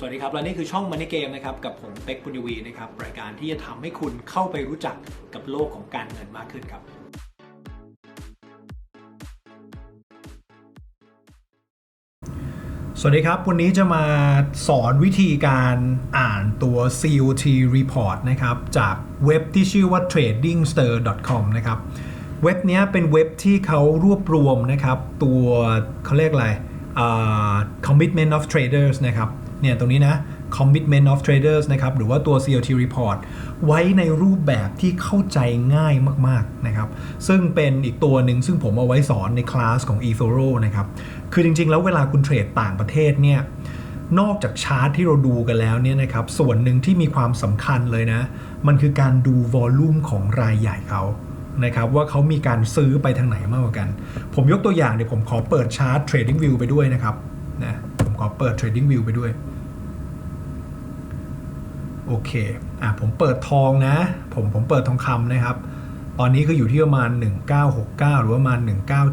สวัสดีครับ และนี่คือช่อง Money Game นะครับ กับผมเป็กปุญญวีนะครับ รายการที่จะทำให้คุณเข้าไปรู้จักกับโลกของการเงินมากขึ้นครับ สวัสดีครับ วันนี้จะมาสอนวิธีการอ่านตัว COT report นะครับ จากเว็บที่ชื่อว่า tradingster.com นะครับเว็บนี้เป็นเว็บที่เขารวบรวมนะครับ ตัวเขาเรียกอะไรอ่า commitment of traders นะครับ เนี่ยตรงนี้นะ commitment of traders นะครับ หรือว่าตัว COT report ไว้ในรูปแบบที่เข้าใจง่ายมาก ๆ นะครับ ซึ่งเป็นอีกตัวหนึ่งซึ่งผมเอาไว้สอนในคลาสของ eToro นะครับ คือจริง ๆ แล้วเวลาคุณเทรดต่างประเทศเนี่ย นอกจากชาร์ตที่เราดูกันแล้วเนี่ยนะครับ ส่วนหนึ่งที่มีความสำคัญเลยนะ มันคือการดูวอลลุ่มของรายใหญ่เขานะครับว่าเขามีการซื้อไปทางไหนมากกว่ากัน ผมยกตัวอย่างเดี๋ยวผมขอเปิดชาร์ต Trading View ไปด้วยนะครับนะผมขอเปิด Trading View ไปด้วย โอเคอะผมเปิดทองนะ ผมผมเปิดทองคำนะครับ ตอนนี้คืออยู่ที่ประมาณ 1969 หรือว่าประมาณ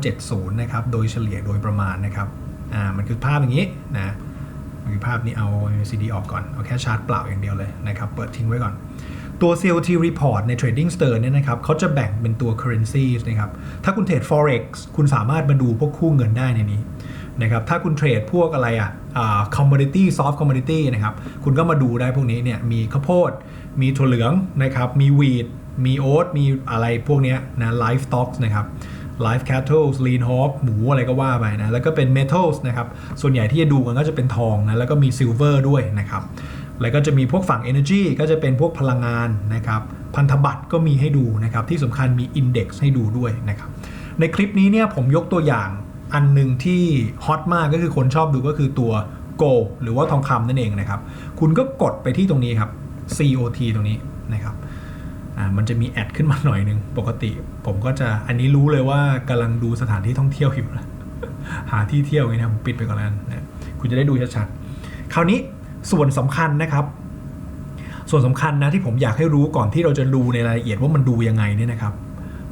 1970 นะครับ โดยเฉลี่ยโดยประมาณนะครับ อ่า มันคือภาพอย่างนี้นะมันคือภาพนี้เอา CD ออกก่อน เอาแค่ชาร์ตเปล่าอย่างเดียวเลยนะครับ เปิดทิ้งไว้ก่อน ตัว COT report ใน Trading s t e r เนี่ยนะครับเขาจะแบ่งเป็นตัว currency นะครับ ถ้าคุณเทรด forex คุณสามารถมาดูพวกคู่เงินได้ในนี้นะครับ ถ้าคุณเทรดพวกอะไรอะ commodity soft commodity นะครับคุณก็มาดูได้พวกนี้เนี่ยมีข้าวโพด มีถั่วเหลืองนะครับมีวีดมีโอ๊ตมีอะไรพวกเนี้ยนะ livestock นะครับ live cattle lean hog หมูอะไรก็ว่าไปนะ แล้วก็เป็น metals นะครับ ส่วนใหญ่ที่จะดูกันก็จะเป็นทองนะ แล้วก็มี silver ด้วยนะครับ แล้วก็จะมีพวกฝั่ง Energy ก็จะเป็นพวกพลังงานนะครับ พันธบัตรก็มีให้ดูนะครับ ที่สำคัญมี Index ให้ดูด้วยนะครับ ในคลิปนี้เนี่ยผมยกตัวอย่าง อันหนึ่งที่ฮอตมากก็คือคนชอบดูก็คือตัว Gold หรือว่าทองคำนั่นเองนะครับ คุณก็กดไปที่ตรงนี้ครับ COT ตรงนี้นะครับอ่ามันจะมีแอดขึ้นมาหน่อยนึง ปกติ ผมก็จะอันนี้รู้เลยว่ากำลังดูสถานที่ท่องเที่ยวอยู่นะหาที่เที่ยวอย่างนะผมปิดไปก่อนแล้วนนะคุณจะได้ดูชัดๆคราวนี้ส่วนสำคัญนะครับ ส่วนสำคัญนะที่ผมอยากให้รู้ก่อนที่เราจะดูในรายละเอียดว่ามันดูยังไงเนี่ยนะครับ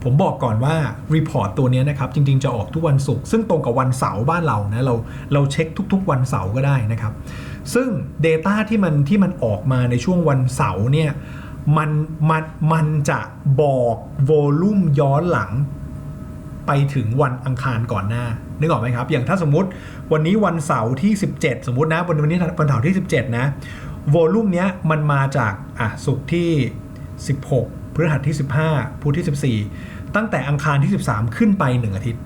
ผมบอกก่อนว่ารีพอร์ตตัวนี้นะครับจริง ๆ จะออกทุกวันศุกร์ซึ่งตรงกับวันเสาร์บ้านเรานะเราเราเช็คทุก ๆ วันเสาร์ก็ได้นะครับ ซึ่ง Data ที่มันที่มันออกมาในช่วงวันเสาร์เนี่ยมันมันมันจะบอกโวลุ่มย้อนหลังไปถึงวันอังคารก่อนหน้านึกออกไหมครับ อย่างถ้าสมมติวันนี้วันเสาร์ที่ 17 สมมตินะวันวันนี้วันเสาร์ที่ 17 นะโวลุ่มเนี้ยมันมาจากอะศุกร์ที่ 16พฤหัสที่ 15พุธที่ 14 ตั้งแต่อังคารที่ 13 ขึ้นไป 1 อาทิตย์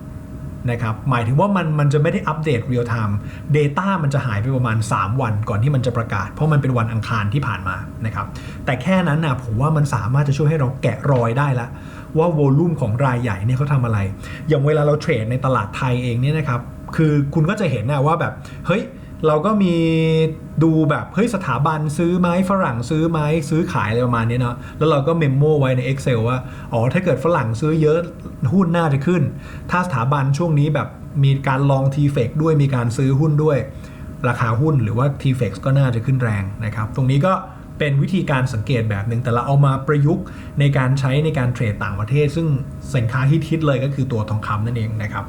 นะครับหมายถึงว่ามันมันจะไม่ได้อัปเดตเรียลไทม์ Data มันจะหายไปประมาณ 3 วันก่อนที่มันจะประกาศ เพราะมันเป็นวันอังคารที่ผ่านมานะครับแต่แค่นั้นนะผมว่ามันสามารถจะช่วยให้เราแกะรอยได้ล้วว่าโวลุ่มของรายใหญ่เนี่ยเขาทำอะไร อย่างเวลาเราเทรดในตลาดไทยเองเนี่ยนะครับคือคุณก็จะเห็นนะว่าแบบเฮ้ย เราก็มีดูแบบเฮ้ยสถาบันซื้อไหมฝรั่งซื้อไหมซื้อขายอะไรประมาณนี้เนาะแล้วเราก็เมมโมไว้ใน Excel ว่าอ๋อถ้าเกิดฝรั่งซื้อเยอะหุ้นน่าจะขึ้น ถ้าสถาบันช่วงนี้แบบมีการลอง t f e c ด้วยมีการซื้อหุ้นด้วย ราคาหุ้นหรือว่า t f e x ก็น่าจะขึ้นแรงนะครับ ตรงนี้ก็เป็นวิธีการสังเกตแบบหนึ่งแต่เราเอามาประยุกต์ในการใช้ในการเทรดต่างประเทศ ซึ่งสินค้าฮิตๆเลยก็คือตัวทองคำนั่นเองนะครับ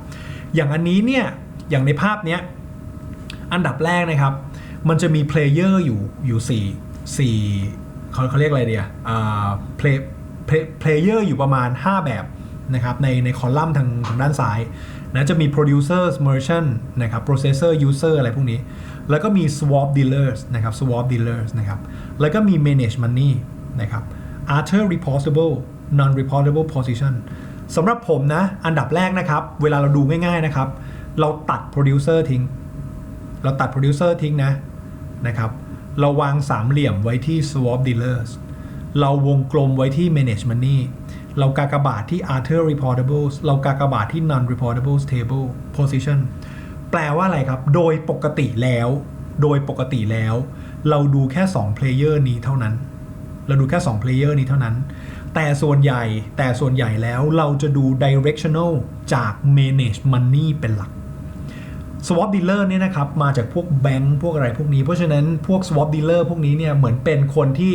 อย่างอันนี้เนี่ยอย่างในภาพเนี้ย อันดับแรกนะครับ มันจะมีเพลเยอร์อยู่อยู่4 4เขาเขาเรียกอะไรเดียอ่าเพลเพลเยอร์อยู่ประมาณ 5 แบบนะครับในในคอลัมน์ทางทางด้านซ้ายนะจะมี producers merchant นะครับ processor user อะไรพวกนี้ แล้วก็มี swap dealers นะครับ swap dealers นะครับแล้วก็มี manage money นะครับ other reportable non reportable position สำหรับผมนะ อันดับแรกนะครับ เวลาเราดูง่ายๆนะครับ เราตัด producer ทิ้ง เราตัด producer ทิ้งนะนะครับเราวางสามเหลี่ยมไว้ที่ swap dealers เราวงกลมไว้ที่ manage money เรากากบาทที่ other reportables เรากากบาทที่ non reportables table position แปลว่าอะไรครับ โดยปกติแล้ว โดยปกติแล้ว เราดูแค่2 player นี้เท่านั้น เราดูแค่2 player นี้เท่านั้น แต่ส่วนใหญ่แต่ส่วนใหญ่แล้วเราจะดู directional จาก manage money เป็นหลัก swap dealer เนี่ยนะครับมาจากพวกแบงก์พวกอะไรพวกนี้ เพราะฉะนั้นพวก swap dealer พวกนี้เนี่ยเหมือนเป็นคนที่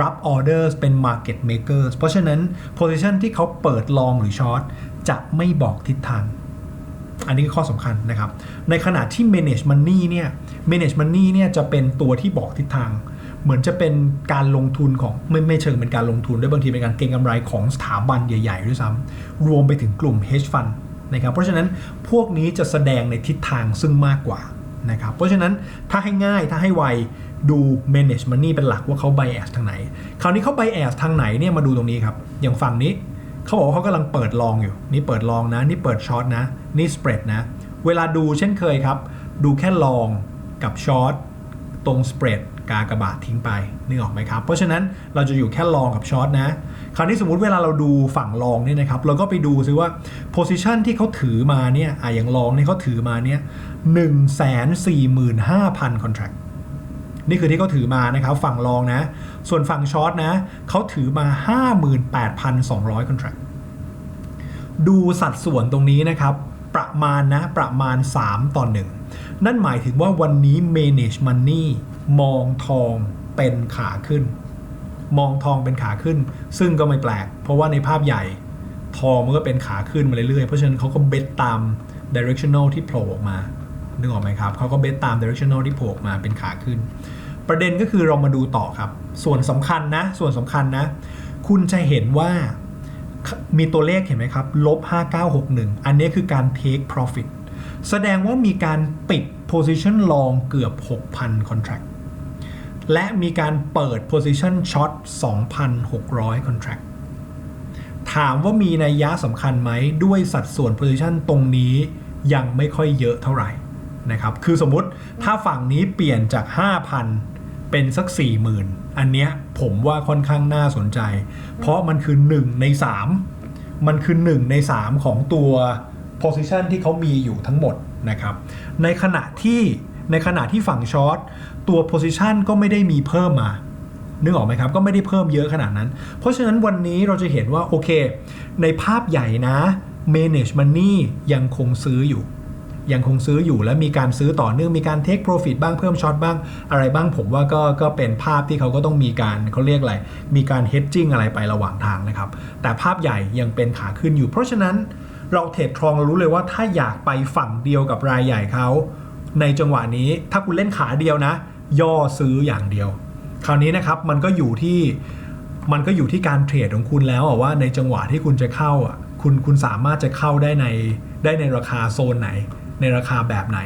รับออเดอร์เป็น market Maker เพราะฉะนั้น position ที่เขาเปิดลองหรือช็อตจะไม่บอกทิศทาง อันนี้คือข้อสำคัญนะครับ ในขณะที่ manage money เนี่ย manage money เนี่ยจะเป็นตัวที่บอกทิศทาง เหมือนจะเป็นการลงทุนของไม่ไม่เชิงเป็นการลงทุนด้วยบางทีเป็นการเก็งกำไรของสถาบันใหญ่ๆด้วยซ้ำรวมไปถึงกลุ่ม hedge fund นะครับเพราะฉะนั้นพวกนี้จะแสดงในทิศทางซึ่งมากกว่านะครับเพราะฉะนั้นถ้าให้ง่ายถ้าให้ไวดู manage money เป็นหลักว่าเขา bias ทางไหน คราวนี้เขา bias ทางไหนเนี่ยมาดูตรงนี้ครับ อย่างฝั่งนี้เขาบอกว่าเขากำลังเปิดลองอยู่ นี่เปิดลองนะ นี่เปิดช็อตนะ นี่สเปรดนะ เวลาดูเช่นเคยครับ ดูแค่ลองกับช็อตตรงสเปรด กากระบาดทิ้งไปนึกออกไหมครับ เพราะฉะนั้นเราจะอยู่แค่ลองกับช็อตนะ คราวนี้สมมุติเวลาเราดูฝั่งลองเนี่ยนะครับ เราก็ไปดูซิว่าโพซิชันที่เขาถือมาเนี่ยอะอย่างลองเนี่ยเขาถือมาเนี่ยหนึ่งแสนสี่หมื่นห้าพันคอนแทรคนี่คือที่เขาถือมานะครับ ฝั่งลองนะ ส่วนฝั่งช็อตนะเขาถือมา 58,200 contract ดูสัดส่วนตรงนี้นะครับ ประมาณนะ ประมาณ 3 ต่อ 1 นั่นหมายถึงว่าวันนี้ manage money มองทองเป็นขาขึ้น มองทองเป็นขาขึ้น ซึ่งก็ไม่แปลก เพราะว่าในภาพใหญ่ ทองมันก็เป็นขาขึ้นมาเรื่อยๆ เพราะฉะนั้นเขาก็เบสตาม directional ที่โผล่ออกมานึกออกไหมครับเขาก็เบสตาม directional ที่โผล่ออกมาเป็นขาขึ้น ประเด็นก็คือเรามาดูต่อครับ ส่วนสำคัญนะ ส่วนสำคัญนะ คุณจะเห็นว่ามีตัวเลขเห็นไหมครับลบ 5961 อันนี้คือการ take profit แสดงว่ามีการปิด position long เกือบ 6,000 contract และมีการเปิด position short 2,600 contract ถามว่ามีนัยยะสำคัญไหมด้วยสัดส่วน position ตรงนี้ยังไม่ค่อยเยอะเท่าไหร่นะครับ คือสมมุติถ้าฝั่งนี้เปลี่ยนจาก 5,000 เป็นสัก 40,000 อันเนี้ยผมว่าค่อนข้างน่าสนใจ เพราะมันคือ 1 ใน 3 มันคือ 1 ใน 3 ของตัว position ที่เขามีอยู่ทั้งหมดนะครับ ในขณะที่ ในขณะที่ฝั่งช็อตตัว position ก็ไม่ได้มีเพิ่มมา นึกออกไหมครับ ก็ไม่ได้เพิ่มเยอะขนาดนั้น เพราะฉะนั้นวันนี้เราจะเห็นว่า โอเค ในภาพใหญ่นะ manage money ยังคงซื้ออยู่ยังคงซื้ออยู่และมีการซื้อต่อเนื่องมีการ take profit บ้างเพิ่มช็อตบ้างอะไรบ้างผมว่าก็ก็เป็นภาพที่เขาก็ต้องมีการเขาเรียกอะไร มีการ hedging อะไรไประหว่างทางนะครับ แต่ภาพใหญ่ยังเป็นขาขึ้นอยู่ เพราะฉะนั้นเราเทรดทองเรารู้เลยว่าถ้าอยากไปฝั่งเดียวกับรายใหญ่เขา ในจังหวะนี้ถ้าคุณเล่นขาเดียวนะ ย่อซื้ออย่างเดียว คราวนี้นะครับมันก็อยู่ที่มันก็อยู่ที่การเทรดของคุณแล้วว่าในจังหวะที่คุณจะเข้าอะคุณคุณสามารถจะเข้าได้ในได้ในราคาโซนไหน ในราคาแบบไหน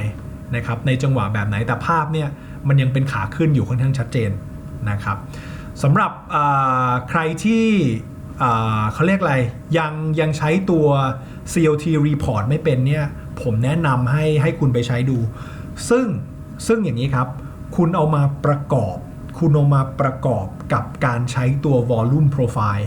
นะครับในจังหวะแบบไหนแต่ภาพเนี่ยมันยังเป็นขาขึ้นอยู่ค่อนข้างชัดเจนนะครับสำหรับใครที่เขาเรียกอะไรยังยังใช้ตัว COT report ไม่เป็นเนี่ยผมแนะนำให้ให้คุณไปใช้ดู ซึ่งซึ่งอย่างนี้ครับ คุณเอามาประกอบ คุณเอามาประกอบกับการใช้ตัว volume profile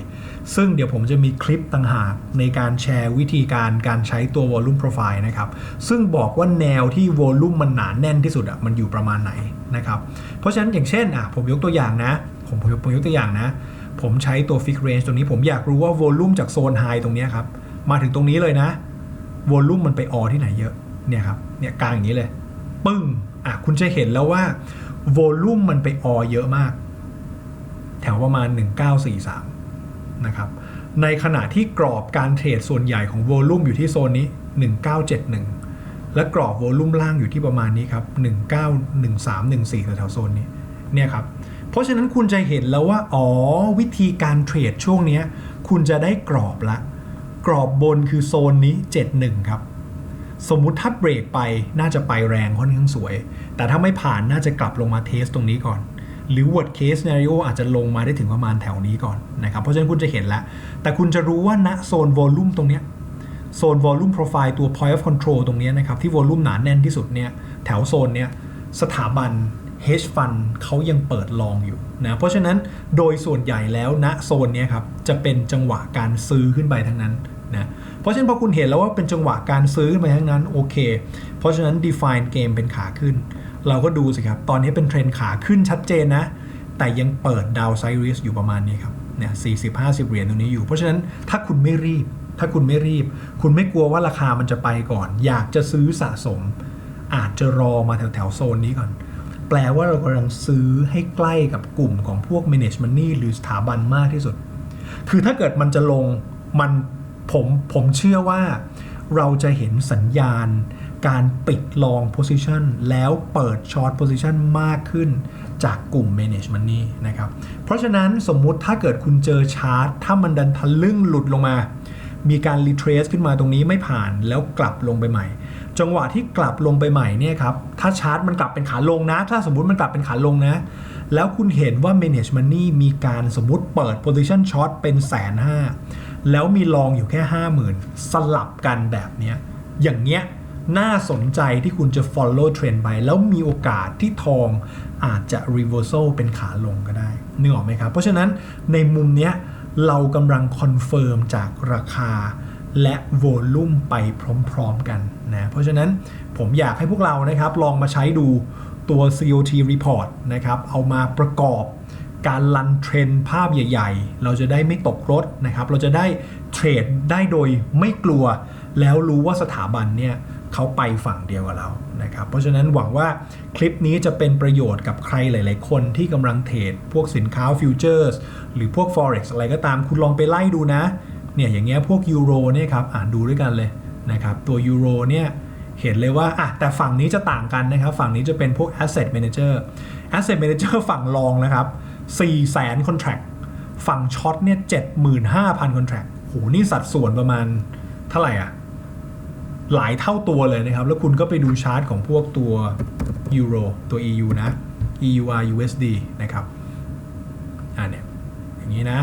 ซึ่งเดี๋ยวผมจะมีคลิปต่างหากในการแชร์วิธีการการใช้ตัว volume profile นะครับ ซึ่งบอกว่าแนวที่ volume มันหนาแน่นที่สุดอะมันอยู่ประมาณไหนนะครับ เพราะฉะนั้นอย่างเช่นอะผมยกตัวอย่างนะ ผมผมผมยกตัวอย่างนะ ผมใช้ตัว fix range ตรงนี้ผมอยากรู้ว่า volume จากโซน high ตรงนี้ครับ มาถึงตรงนี้เลยนะ volume มันไปออที่ไหนเยอะ เนี่ยครับ เนี่ยกลางอย่างนี้เลย ปึ้งอะคุณจะเห็นแล้วว่า volume มันไปออเยอะมาก แถวประมาณ 1943 นะครับ ในขณะที่กรอบการเทรดส่วนใหญ่ของ volume อยู่ที่โซนนี้ 1971 และกรอบ volume ล่างอยู่ที่ประมาณนี้ครับ 191314แถวโซนนี้เนี่ยครับเพราะฉะนั้นคุณจะเห็นแล้วว่า อ๋อ วิธีการเทรดช่วงนี้คุณจะได้กรอบละ กรอบบนคือโซนนี้ 71 ครับ สมมุติถ้าเบรกไปน่าจะไปแรงค่อนข้างสวย แต่ถ้าไม่ผ่านน่าจะกลับลงมาเทสตรงนี้ก่อน หรือ worst case scenario อาจจะลงมาได้ถึงประมาณแถวนี้ก่อนนะครับ เพราะฉะนั้นคุณจะเห็นแล้ว แต่คุณจะรู้ว่าณโซน volume ตรงเนี้ยโซน volume profile ตัว point of control ตรงนี้นะครับ ที่ volume หนาแน่นที่สุดเนี่ยแถวโซนเนี้ยสถาบัน hedge fund เขายังเปิดลองอยู่นะเพราะฉะนั้นโดยส่วนใหญ่แล้วณโซนนี้ครับจะเป็นจังหวะการซื้อขึ้นไปทั้งนั้น นะเพราะฉะนั้นพอคุณเห็นแล้วว่าเป็นจังหวะการซื้อไปทั้งนั้นโอเค เพราะฉะนั้น define game เป็นขาขึ้น เราก็ดูสิครับ ตอนนี้เป็นเทรนขาขึ้นชัดเจนนะ แต่ยังเปิด downside risk อยู่ประมาณนี้ครับเนี่ย40 50เหรียญตรงนี้อยู่ เพราะฉะนั้นถ้าคุณไม่รีบ ถ้าคุณไม่รีบ คุณไม่กลัวว่าราคามันจะไปก่อน อยากจะซื้อสะสม อาจจะรอมาแถวแถวโซนนี้ก่อนแปลว่าเรากำลังซื้อให้ใกล้กับกลุ่มของพวก management หรือสถาบันมากที่สุด คือถ้าเกิดมันจะลงมัน ผมผมเชื่อว่าเราจะเห็นสัญญาณ การปิดลอง position แล้วเปิด short position มากขึ้นจากกลุ่ม manage money นะครับ เพราะฉะนั้นสมมุติถ้าเกิดคุณเจอชาร์ตถ้ามันดันทะลึ่งหลุดลงมา มีการ retrace ขึ้นมาตรงนี้ไม่ผ่านแล้วกลับลงไปใหม่ จังหวะที่กลับลงไปใหม่เนี่ยครับ ถ้าชาร์ตมันกลับเป็นขาลงนะ ถ้าสมมุติมันกลับเป็นขาลงนะ แล้วคุณเห็นว่า manage money มีการสมมุติเปิด position short เป็นแสนห้า แล้วมีลองอยู่แค่ 50,000 สลับกันแบบเนี้ยอย่างเงี้ยน่าสนใจที่คุณจะ follow trend ไป แล้วมีโอกาสที่ทองอาจจะ reversal เป็นขาลงก็ได้นึกออกไหมครับ เพราะฉะนั้นในมุมเนี้ยเรากำลังคอนเฟิร์มจากราคาและโวลูมไปพร้อมๆกันนะเพราะฉะนั้นผมอยากให้พวกเรานะครับลองมาใช้ดูตัว COT report นะครับเอามาประกอบ การลันเทรนภาพใหญ่ ๆ เราจะได้ไม่ตกรถนะครับ เราจะได้เทรดได้โดยไม่กลัว แล้วรู้ว่าสถาบันเนี่ยเขาไปฝั่งเดียวกับเรานะครับ เพราะฉะนั้นหวังว่าคลิปนี้จะเป็นประโยชน์กับใครหลาย ๆ คนที่กำลังเทรดพวกสินค้าฟิวเจอร์สหรือพวก Forex อะไรก็ตามคุณลองไปไล่ดูนะ เนี่ยอย่างเงี้ยพวกยูโรเนี่ยครับอ่านดูด้วยกันเลยนะครับ ตัวยูโรเนี่ย เห็นเลยว่าอะแต่ฝั่งนี้จะต่างกันนะครับ ฝั่งนี้จะเป็นพวก asset manager asset manager ฝั่งรองนะครับ4 0 0 0 0 0 contract ฝั่งช็อตเนี่ย75,000 contract โหนี่สัดส่วนประมาณเท่าไหร่อะหลายเท่าตัวเลยนะครับ แล้วคุณก็ไปดูชาร์ตของพวกตัวยูโรตัว EU นะ EUR USD นะครับ อ่าเนี่ย อย่างนี้นะ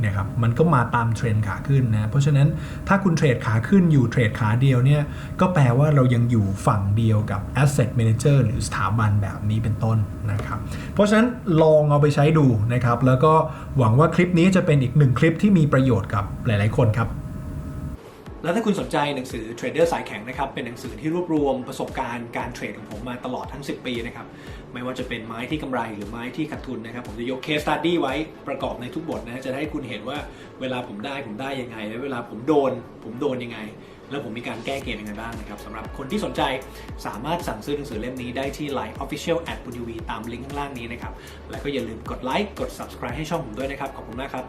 เนี่ยครับมันก็มาตามเทรนขาขึ้นนะเพราะฉะนั้นถ้าคุณเทรดขาขึ้นอยู่เทรดขาเดียวเนี่ยก็แปลว่าเรายังอยู่ฝั่งเดียวกับ Asset Manager หรือสถาบันแบบนี้เป็นต้นนะครับเพราะฉะนั้นลองเอาไปใช้ดูนะครับแล้วก็หวังว่าคลิปนี้จะเป็นอีกหนึ่งคลิปที่มีประโยชน์กับหลาย ๆ คนครับ แล้วถ้าคุณสนใจหนังสือเทรดเดอร์สายแข็งนะครับเป็นหนังสือที่รวบรวมประสบการณ์การเทรดของผมมาตลอดทั้ง 10 ปีนะครับไม่ว่าจะเป็นไม้ที่กำไรหรือไม้ที่ขาดทุนนะครับผมจะยกเคสตัดดี้ไว้ประกอบในทุกบทนะจะได้ให้คุณเห็นว่าเวลาผมได้ผมได้ยังไง และเวลาผมโดน ผมโดนยังไง แล้วผมมีการแก้เกมยังไงบ้างนะครับสำหรับคนที่สนใจสามารถสั่งซื้อหนังสือเล่มนี้ได้ที่ Line Official at ปุณทีวีตามลิงก์ข้างล่างนี้นะครับแล้วก็อย่าลืมกดไลค์กด subscribe ให้ช่องผมด้วยนะครับขอบคุณมากครับ